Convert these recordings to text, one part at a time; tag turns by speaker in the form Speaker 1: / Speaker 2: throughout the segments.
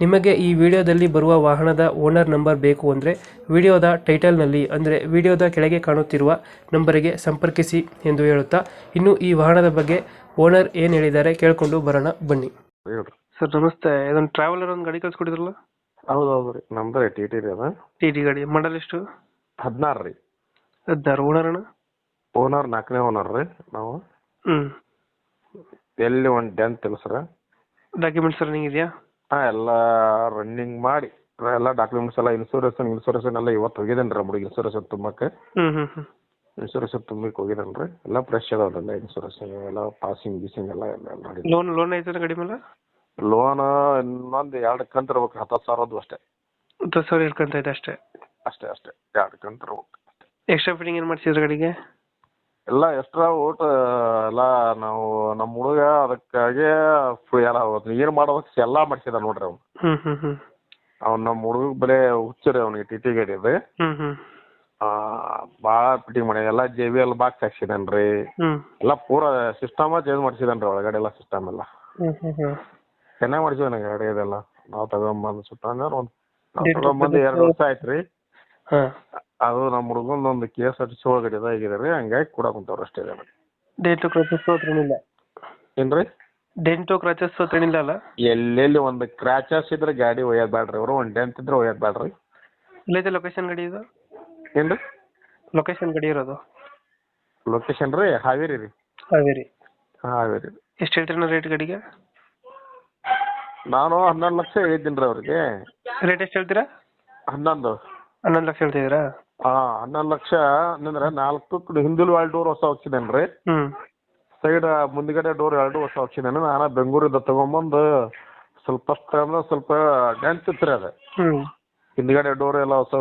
Speaker 1: ನಿಮಗೆ ಈ ವಿಡಿಯೋದಲ್ಲಿ ಬರುವ ವಾಹನದ ಓನರ್ ನಂಬರ್ ಬೇಕು ಅಂದರೆ ವಿಡಿಯೋದ ಟೈಟಲ್ನಲ್ಲಿ ಅಂದರೆ ವಿಡಿಯೋದ ಕೆಳಗೆ ಕಾಣುತ್ತಿರುವ ನಂಬರಿಗೆ ಸಂಪರ್ಕಿಸಿ ಎಂದು ಹೇಳುತ್ತಾ ಇನ್ನು ಈ ವಾಹನದ ಬಗ್ಗೆ ಓನರ್ ಏನು ಹೇಳಿದ್ದಾರೆ ಕೇಳಿಕೊಂಡು ಬರೋಣ ಬನ್ನಿ.
Speaker 2: ಹೇಳ್ರಿ.
Speaker 1: ಸರ್ ನಮಸ್ತೆ. ಇದೊಂದು ಟ್ರಾವೆಲರ್ ಒಂದು ಗಾಡಿ ಕಳ್ಸಿಕೊಡಿದ್ರಲ್ಲ?
Speaker 2: ಹೌದು ಹೌದು ರೀ ನಮ್ದು ರೀ ಟಿ ಟಿ ರೀ ಅದ.
Speaker 1: ಟಿ ಟಿ ಗಾಡಿ. ಮಾಡಲ್ ಎಷ್ಟು?
Speaker 2: ಹದಿನಾರು ರೀ.
Speaker 1: ಹದಿನಾರು. ಓನರ್ ಅಣ್ಣ?
Speaker 2: ಓನರ್ ನಾಲ್ಕನೇ ಓನರ್ ರೀ ನಾವು.
Speaker 1: ಹ್ಞೂ
Speaker 2: ಎಲ್ಲಿ ಒಂದು ಡೆಂತ್ ಇಲ್ಲ ಸರ್.
Speaker 1: ಡಾಕ್ಯುಮೆಂಟ್ಸ್ ರನ್ನಿಂಗ್ ಇದೆಯಾ
Speaker 2: ಹಾಂ ಎಲ್ಲ ರನ್ನಿಂಗ್ ಮಾಡಿ ಎಲ್ಲ ಡಾಕ್ಯುಮೆಂಟ್ಸ್ ಎಲ್ಲ ಇನ್ಸೂರೆನ್ಸ್ ಇನ್ಸೂರೆನ್ಸ್ ಎಲ್ಲ ಇವತ್ತು ಹೋಗಿದ್ದೇನೆ ರೀ ನಮ್ಗೆ ಇನ್ಸೂರೆನ್ಸ್ ತುಂಬಕ್ಕೆ
Speaker 1: ಹ್ಞೂ ಹ್ಞೂ ಹ್ಞೂ
Speaker 2: ಇನ್ಸೂರೆನ್ಸ್ ತುಂಬಕ್ಕೆ ಹೋಗಿದ್ದೇನೆ ರೀ ಎಲ್ಲ ಫ್ರೆಶ್ ಅದಾವ್ರಿ ಎಲ್ಲ ಇನ್ಸೂರೆನ್ಸ್ ಎಲ್ಲ ಪಾಸಿಂಗ್ ಗೀಸಿಂಗ್ ಎಲ್ಲ ಎಲ್ಲ ಎಲ್ಲ
Speaker 1: ಲೋನ್ ಲೋನ್ ಐತೆ ಗಾಡಿ ಮೇಲೆ
Speaker 2: ಲೋನ್ ಇನ್ನೊಂದು ಎರಡು ಕಂತು ಇರ್ಬೇಕು ಹತ್ತು ಸಾವಿರದ್ದು ಅಷ್ಟೇ.
Speaker 1: ಹತ್ತು ಸಾವಿರ ಇದೆ ಅಷ್ಟೇ.
Speaker 2: ಅಷ್ಟೇ ಅಷ್ಟೇ. ಎರಡು ಕಂತ ಇರ್ಬೇಕು
Speaker 1: ಎಕ್ಸ್ಟ್ರಾ ಫಿಟ್ಟಿಂಗ್ ಏನು ಮಾಡ್ಸಿದ್ರೆ ಗಾಡಿಗೆ?
Speaker 2: ಎಲ್ಲ ಎಕ್ಸ್ಟ್ರಾ ಊಟ ಎಲ್ಲ ನಾವು ನಮ್ಮ ಹುಡುಗ ಅದಕ್ಕಾಗೆ ಫು- ಎಲ್ಲ ಏನ್ ಮಾಡ್ಬೇಕು ಎಲ್ಲ ಮಾಡ್ಸಿದ ನೋಡ್ರಿ ಅವ್ನು. ಅವ್ನು ನಮ್ಮ ಹುಡುಗ ಬರೇ ಹುಚ್ಚರಿ ಅವನಿಗೆ ಟಿ ಟಿ ಗಾಡಿ ಇದೆ
Speaker 1: ಬಾಳ
Speaker 2: ಭಾಳ ಫಿಟ್ಟಿಂಗ್ ಮಾಡಿ ಎಲ್ಲ ಜೆ ಬಿ ಎಲ್ ಬಾಕ್ಸ್ ಹಾಕ್ಸಿದಾನೆ ರೀ. ಎಲ್ಲ ಪೂರ ಸಿಸ್ಟಮ ಚೇಂಜ್ ಮಾಡ್ಸಿದಾನೆ ರೀ ಒಳಗಡೆ ಎಲ್ಲ ಸಿಸ್ಟಮ್ ಎಲ್ಲ.
Speaker 1: ಹ್ಞೂ ಹ್ಞೂ ಹ್ಞೂ
Speaker 2: ಚೆನ್ನಾಗಿ ಮಾಡ್ಸಿದಾನೆ ಗಾಡಿ ಇದೆಲ್ಲ ನಾವು ತಗೊಂಬಂದು ಸುತ್ತ ಅಂದ್ರೆ ಒಂದು ನಾವು ತಗೊಂಬಂದು ಎರಡು ವರ್ಷ ಆಯ್ತು ರೀ.
Speaker 1: ಹಾಂ.
Speaker 2: ಅದು ನಮ್ಮ ಹುಡುಗಂದು ಒಂದು K S R T C ಒಳಗಡೆ ಇದಾಗಿದೆ ರೀ ಹಂಗಾಗಿ ಕೊಡಕ್ಕೆ ಕುಂತವ್ರು ಅಷ್ಟೇ ಇದೆ
Speaker 1: ಡೆಂಟು ಕ್ರಾಚಸ್ ಏನಿಲ್ಲ
Speaker 2: ಏನು ರೀ
Speaker 1: ಡೆಂಟು ಕ್ರಾಚಸ್ ಏನಿಲ್ಲ ಅಲ್ಲ?
Speaker 2: ಎಲ್ಲೆಲ್ಲಿ ಒಂದು ಕ್ರ್ಯಾಚಸ್ ಇದ್ರೆ ಗಾಡಿ ಒಯ್ಯೋದು ಬೇಡ್ರಿ ಅವರು ಒಂದು ಡೆಂತ್ ಇದ್ರೆ ಒಯ್ಯೋದು ಬೇಡ್ರಿ
Speaker 1: ಇಲ್ಲೈತೆ ಲೊಕೇಶನ್ ಗಡಿ ಇದು?
Speaker 2: ಏನು ರೀ
Speaker 1: ಲೊಕೇಶನ್ ಗಡಿ ಇರೋದು.
Speaker 2: ಲೊಕೇಶನ್ ರೀ ಹಾವೇರಿ ರೀ.
Speaker 1: ಹಾವೇರಿ.
Speaker 2: ಹಾವೇರಿ ರೀ.
Speaker 1: ಎಷ್ಟು ಹೇಳ್ತೀರಿ ರೇಟ್ ಗಡಿಗೆ?
Speaker 2: ನಾನು ಹನ್ನೊಂದು ಲಕ್ಷ ಹೇಳಿದ್ದೀನಿ ರೀ ಅವ್ರಿಗೆ.
Speaker 1: ರೇಟ್ ಎಷ್ಟು ಹೇಳ್ತೀರಾ?
Speaker 2: ಹನ್ನೊಂದು.
Speaker 1: ಹನ್ನೊಂದು ಲಕ್ಷ ಹೇಳ್ತಿದ್ದೀರಾ?
Speaker 2: ಹಾಂ ಹನ್ನೊಂದು ಲಕ್ಷ ಅಂದ್ರೆ ನಾಲ್ಕು ಹಿಂದಿಲ್ ಎರಡು ಡೋರ್ ಹೊಸ ರೀ
Speaker 1: ಹ್ಞೂ
Speaker 2: ಸೈಡ್ ಮುಂದ್ಗಡೆ ಡೋರ್ ಎರಡು ಹೊಸ ಹಾಕ್ಸಿದ್ದೇನೆ ನಾನು ಬೆಂಗಳೂರಿಂದ ತಗೊಂಬಂದು ಸ್ವಲ್ಪ ಫಸ್ಟ್ ಅಂದ್ರೆ ಸ್ವಲ್ಪ ಡ್ಯಾನ್ಸ್ ಇತ್ತು ರೀ ಅದು ಹಿಂದ್ಗಡೆ ಡೋರ್ ಎಲ್ಲ ಹೊಸ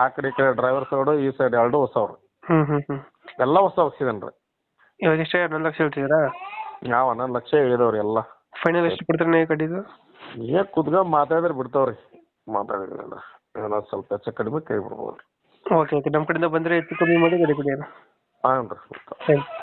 Speaker 2: ಆ ಕಡೆ ಈ ಕಡೆ ಡ್ರೈವರ್ ಸೈಡ್ ಈ ಸೈಡ್ ಎರಡು ಹೊಸ
Speaker 1: ಅವ್ರಿ. ಹ್ಞೂ ಹ್ಞೂ
Speaker 2: ಎಲ್ಲ ಹೊಸ ಹಾಕ್ಸಿದ್ದೇನೆ ರೀ
Speaker 1: ಇವಾಗ ಎಷ್ಟೇ ಹನ್ನೊಂದು ಲಕ್ಷ ಹೇಳ್ತಿದ್ದೀರಾ?
Speaker 2: ಯಾವ ಹನ್ನೊಂದು ಲಕ್ಷ ಹೇಳಿದವ್ರಿ ಎಲ್ಲ.
Speaker 1: ಫೈನಲ್ ಎಷ್ಟು ಕೊಡ್ತೀರಾ ನೀವು ಗಾಡಿದು
Speaker 2: ಏ ಕುದ್ಗ ಮಾತಾಡಿದ್ರೆ ಬಿಡ್ತಾವ್ರಿ. ಮಾತಾಡಿದ್ರೆ ಏನೋ ಸ್ವಲ್ಪ ಹೆಚ್ಚು ಕಡಿಮೆ ಕೈ ಬಿಡ್ಬೋದು
Speaker 1: ಓಕೆ ಓಕೆ ನಮ್ಮ ಕಡೆಯಿಂದ ಬಂದರೆ ಹೆಚ್ಚು ಕಮ್ಮಿ ಮಾಡಿ ಗಾಡಿ ಕೊಡಿ ಅಣ್ಣ.
Speaker 2: ಹಾಂ ರೀ